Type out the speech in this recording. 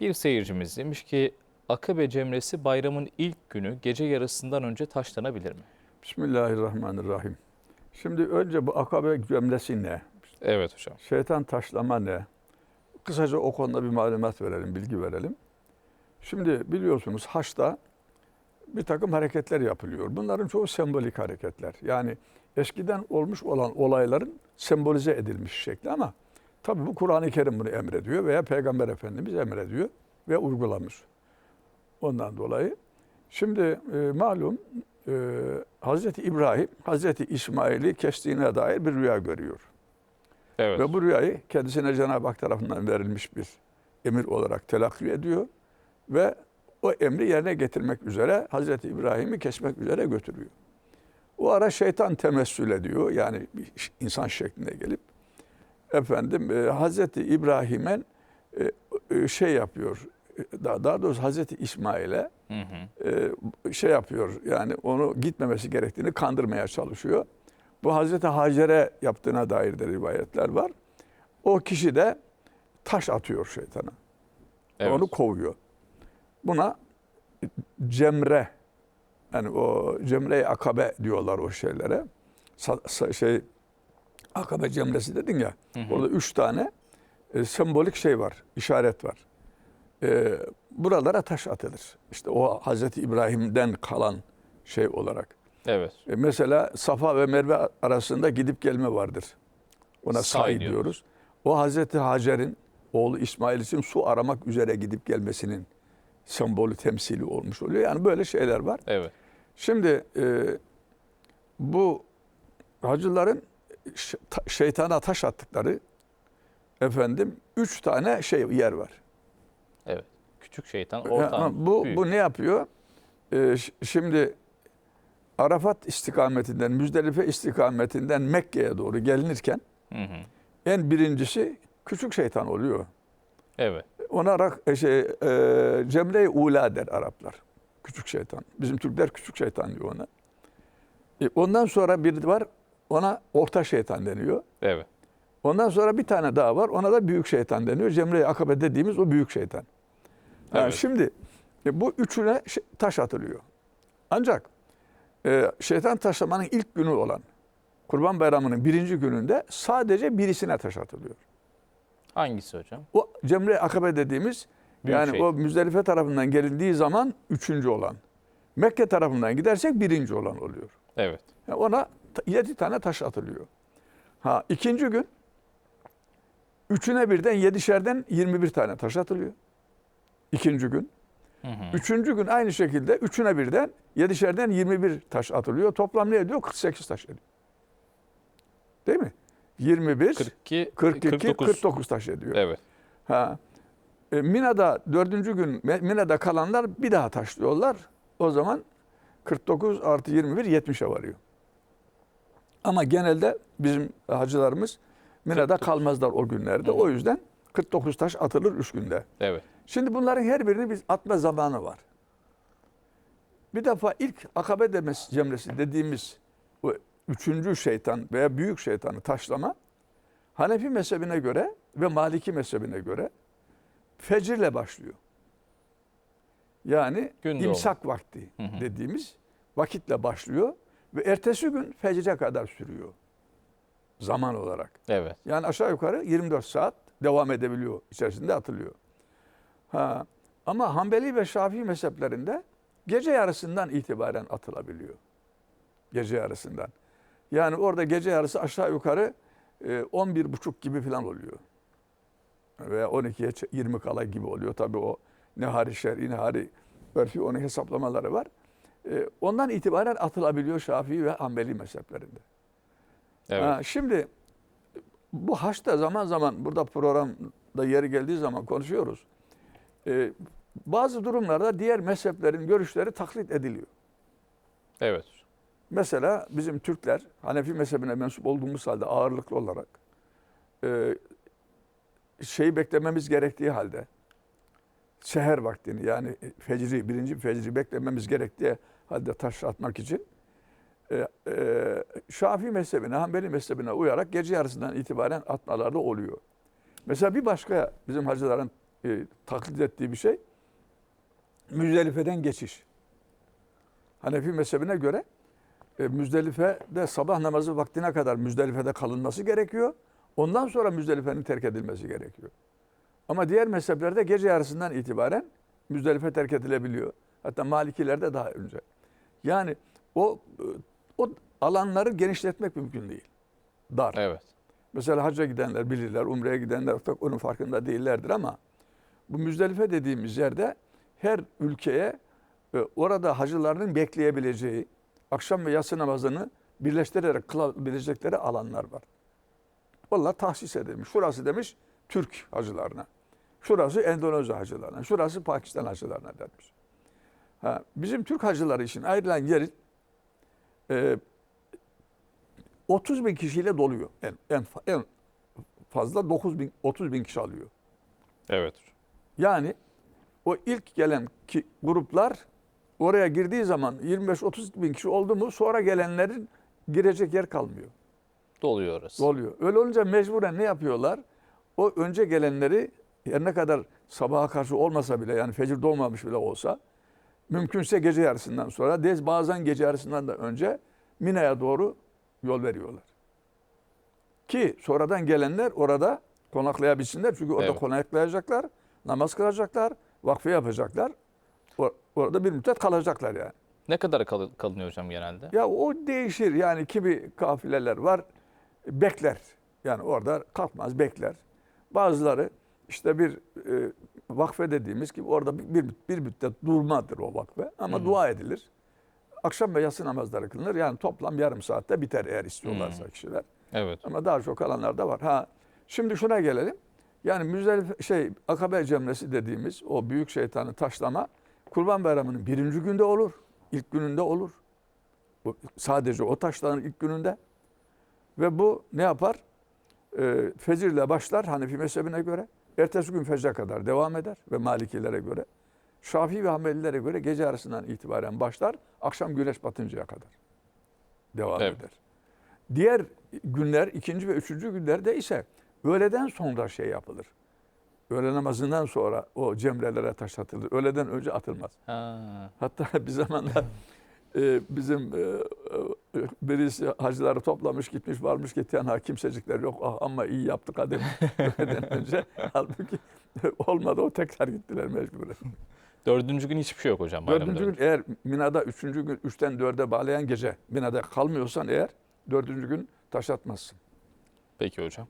Bir seyircimiz demiş ki Akabe Cemresi bayramın ilk günü gece yarısından önce taşlanabilir mi? Bismillahirrahmanirrahim. Şimdi önce bu akabe cümlesi ne? Evet hocam. Şeytan taşlama ne? Kısaca o konuda bir malumat verelim, bilgi verelim. Şimdi biliyorsunuz haçta bir takım hareketler yapılıyor. Bunların çoğu sembolik hareketler. Yani eskiden olmuş olan olayların sembolize edilmiş şekli ama tabi bu Kur'an-ı Kerim bunu emrediyor veya Peygamber Efendimiz emrediyor ve uygulamış. Ondan dolayı şimdi e, malum e, Hazreti İbrahim Hazreti İsmail'i kestiğine dair bir rüya görüyor. Evet. Ve bu rüyayı kendisine Cenab-ı Hak tarafından verilmiş bir emir olarak telakki ediyor. Ve o emri yerine getirmek üzere Hazreti İbrahim'i kesmek üzere götürüyor. O ara şeytan temessül ediyor. Yani bir insan şeklinde gelip efendim e, Hazreti İbrahim'e e, e, şey yapıyor. E, Daha, daha doğrusu Hazreti İsmail'e Hı hı. e, şey yapıyor. Yani onu gitmemesi gerektiğini kandırmaya çalışıyor. Bu Hazreti Hacer'e yaptığına dair de rivayetler var. O kişi de taş atıyor şeytana. Evet. Onu kovuyor. Buna cemre yani o cemre-i akabe diyorlar o şeylere. Sa- sa- şey akabe cemresi dedin ya. Hı hı. Orada üç tane e, sembolik şey var, işaret var. E, buralara taş atılır. İşte o Hazreti İbrahim'den kalan şey olarak. Evet. E, mesela Safa ve Merve arasında gidip gelme vardır. Ona Say say diyoruz. diyoruz. O Hazreti Hacer'in oğlu İsmail için su aramak üzere gidip gelmesinin sembolü temsili olmuş oluyor. Yani böyle şeyler var. Evet. Şimdi e, bu hacıların şeytana taş attıkları efendim üç tane şey yer var. Evet. Küçük şeytan, Ha, orta, bu büyük. bu ne yapıyor? Ee, şimdi Arafat istikametinden, Müzdelife istikametinden Mekke'ye doğru gelinirken Hı hı. en birincisi küçük şeytan oluyor. Evet. Ona rak, e, şey, e, Cemre-i Ula der Araplar. Küçük şeytan. Bizim Türkler küçük şeytan diyor ona. E, ondan sonra bir var ona orta şeytan deniyor. Evet. Ondan sonra bir tane daha var. Ona da büyük şeytan deniyor. Cemre-i Akabe dediğimiz o büyük şeytan. Evet. Şimdi e, bu üçüne şey- taş atılıyor. Ancak e, şeytan taşlamanın ilk günü olan Kurban Bayramı'nın birinci gününde sadece birisine taş atılıyor. Hangisi hocam? O Cemre-i Akabe dediğimiz Büyük yani şeytan. o Müzdelife tarafından gelindiği zaman üçüncü olan. Mekke tarafından gidersek birinci olan oluyor. Evet. Yani ona yedi tane taş atılıyor. Ha ikinci gün üçüne birden yedişerden 21 tane taş atılıyor. İkinci gün. Hı hı. Üçüncü gün aynı şekilde üçüne birden yedişerden 21 taş atılıyor. Toplam ne ediyor? 48 taş ediyor. Değil mi? 21, 42, 42, 49. 49 taş ediyor. Evet. Ha. E, Mina'da dördüncü gün Mina'da kalanlar bir daha taşlıyorlar. O zaman 49 artı 21 70'e varıyor. Ama genelde bizim hacılarımız Mina'da 49. kalmazlar o günlerde. O yüzden 49 taş atılır 3 günde. Evet. Şimdi bunların her birinin bir atma zamanı var. Bir defa ilk akabe demesi cemresi dediğimiz o üçüncü şeytan veya büyük şeytanı taşlama Hanefi mezhebine göre ve Maliki mezhebine göre fecirle başlıyor. Yani Gün imsak vakti Hı hı. dediğimiz vakitle başlıyor ve ertesi gün fecre kadar sürüyor zaman olarak. Evet. Yani aşağı yukarı 24 saat devam edebiliyor, içerisinde atılıyor. Ha, ama Hanbeli ve Şafii mezheplerinde gece yarısından itibaren atılabiliyor. Gece yarısından. Yani orada gece yarısı aşağı yukarı e, 11 buçuk gibi falan oluyor. Veya 12'ye ç- 20 kala gibi oluyor. Tabii o nehari şer'i, nehari örfi onun hesaplamaları var. E, ondan itibaren atılabiliyor Şafii ve Hanbeli mezheplerinde. Evet. Ha, şimdi bu haçta zaman zaman burada programda yeri geldiği zaman konuşuyoruz. Ee, bazı durumlarda diğer mezheplerin görüşleri taklit ediliyor. Evet. Mesela bizim Türkler Hanefi mezhebine mensup olduğumuz halde ağırlıklı olarak e, şeyi beklememiz gerektiği halde seher vaktini yani fecri, birinci fecri beklememiz gerektiği halde taş atmak için e, e, Şafii mezhebine, Hanbeli mezhebine uyarak gece yarısından itibaren atmalarda oluyor. Mesela bir başka bizim hacıların e, taklit ettiği bir şey. Müzdelife'den geçiş. Hanefi mezhebine göre e, Müzdelife'de sabah namazı vaktine kadar Müzdelife'de kalınması gerekiyor. Ondan sonra Müzdelife'nin terk edilmesi gerekiyor. Ama diğer mezheplerde gece yarısından itibaren Müzdelife terk edilebiliyor. Hatta Malikilerde daha önce. Yani o e, o alanları genişletmek mümkün değil. Dar. Evet. Mesela hacca gidenler bilirler, umreye gidenler pek onun farkında değillerdir ama bu Müzdelife dediğimiz yerde her ülkeye e, orada hacılarının bekleyebileceği akşam ve yatsı namazını birleştirerek kılabilecekleri alanlar var. Onlar tahsis edilmiş. Şurası demiş Türk hacılarına. Şurası Endonezya hacılarına. Şurası Pakistan hacılarına demiş. Ha, bizim Türk hacıları için ayrılan yerin e, 30 bin kişiyle doluyor. En, en, en fazla 9 bin, 30 bin kişi alıyor. Evet. Yani o ilk gelen ki, gruplar oraya girdiği zaman 25-30 bin kişi oldu mu sonra gelenlerin girecek yer kalmıyor. Doluyor orası. Doluyor. Öyle olunca mecburen ne yapıyorlar? O önce gelenleri her ne kadar sabaha karşı olmasa bile yani fecir doğmamış bile olsa mümkünse gece yarısından sonra dez bazen gece yarısından da önce Mina'ya doğru yol veriyorlar. Ki sonradan gelenler orada konaklayabilsinler. Çünkü orada Evet. konaklayacaklar, namaz kılacaklar, vakfe yapacaklar. O- Orada bir müddet kalacaklar yani. Ne kadar kal- kalınıyor hocam genelde? Ya o değişir. Yani kimi kafileler var bekler. Yani orada kalkmaz bekler. Bazıları işte bir e, vakfe dediğimiz gibi orada bir, bir, bir müddet durmadır o vakfe. Ama Hı dua edilir. Akşam ve yatsı namazları kılınır. Yani toplam yarım saatte biter eğer istiyorlarsa Hı. kişiler. Evet. Ama daha çok alanlar da var. Ha, şimdi şuna gelelim. Yani Müzdelife, şey Akabe cemresi dediğimiz o büyük şeytanı taşlama Kurban Bayramı'nın birinci günde olur. ilk gününde olur. Bu, sadece o taşların ilk gününde. Ve bu ne yapar? Ee, fecirle başlar Hanefi mezhebine göre. Ertesi gün fecre kadar devam eder ve Malikilere göre. Şafii ve Hanbelilere göre gece arasından itibaren başlar. Akşam güneş batıncaya kadar devam Evet. eder. Diğer günler, ikinci ve üçüncü günlerde ise öğleden sonra şey yapılır. Öğle namazından sonra o cemrelere taş atılır. Öğleden önce atılmaz. Ha. Hatta bir zamanlar e, bizim e, birisi hacıları toplamış gitmiş varmış getiren ha kimsecikler yok ah, ama iyi yaptık hadi öğleden önce. Halbuki olmadı o tekrar gittiler mecburen. Dördüncü gün hiçbir şey yok hocam. Dördüncü gün eğer Mina'da üçüncü gün üçten dörde bağlayan gece Mina'da kalmıyorsan eğer dördüncü gün taş atmazsın. Peki hocam.